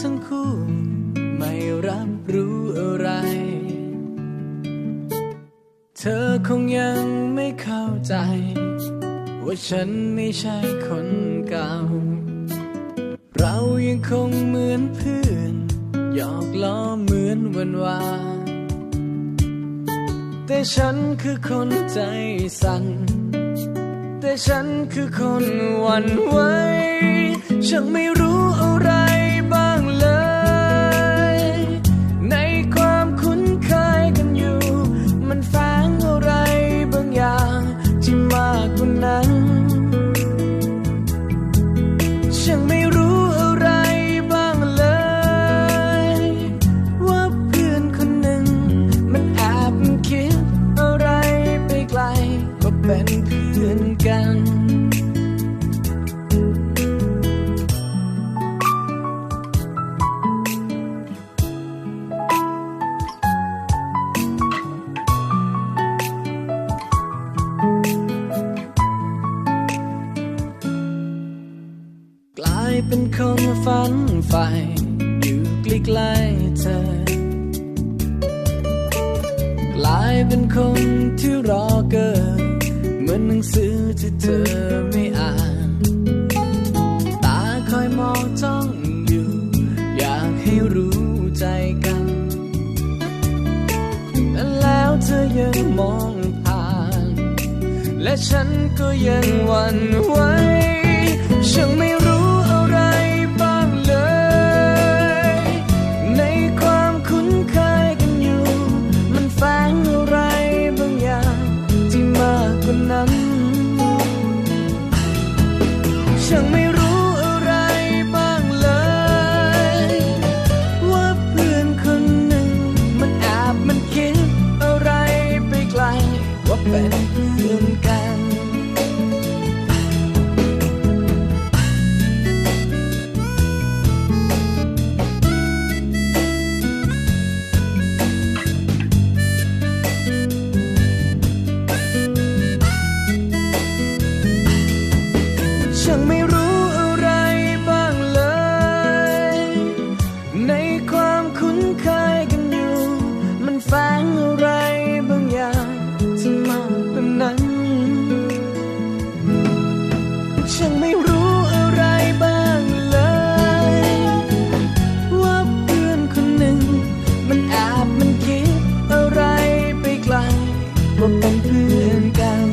ทั้งคู่ ไม่รับรู้อะไร เธอคงยังไม่เข้าใจ ว่าฉันไม่ใช่คนเก่า เรายังคงเหมือนเพื่อนหยอกล้อเหมือนวันวานแต่ฉันคือคนใจสั่น แต่ฉันคือคนหวั่นไหวฉันไม่รู้ เป็นคนฝันใฝ่อยู่ใกล้ๆเธอกลายเป็นคนที่รอเกินเหมือนหนังสือที่เธอไม่อ่าน ตาคอยมองจ้องอยู่ อยากให้รู้ใจกันแล้วเธอยังมองผ่าน และฉันก็ยังหวั่นไหวฉันไม่ ฉัน ฉันไม่รู้อะไรบ้างเลย ว่าเพื่อนคนหนึ่ง มันแอบมันคิดอะไรไปไกลว่าเป็นเพื่อนกัน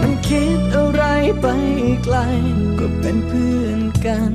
มันคิดอะไรไปไกลก็เป็นเพื่อนกัน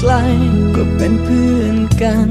ไกลก็เป็นเพื่อนกัน